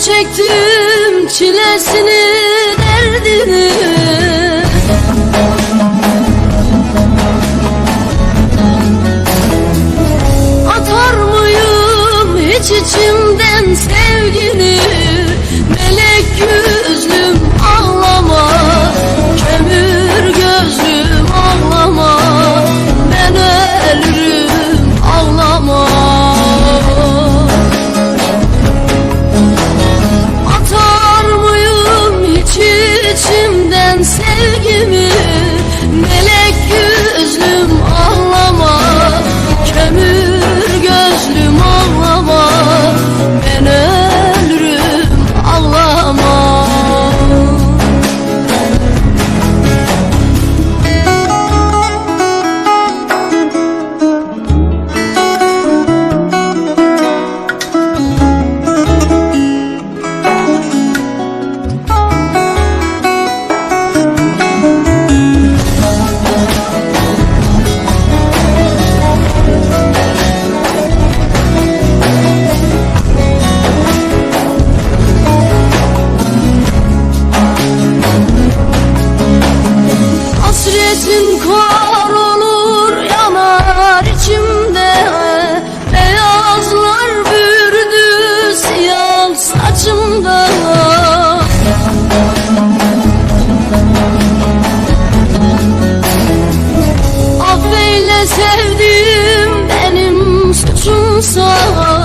çektim çilesini derdini. Sesin kor olur yanar içimde. Beyazlar bürdü siyah saçımda. Ah Affeyle sevdiğim benim suçumsa.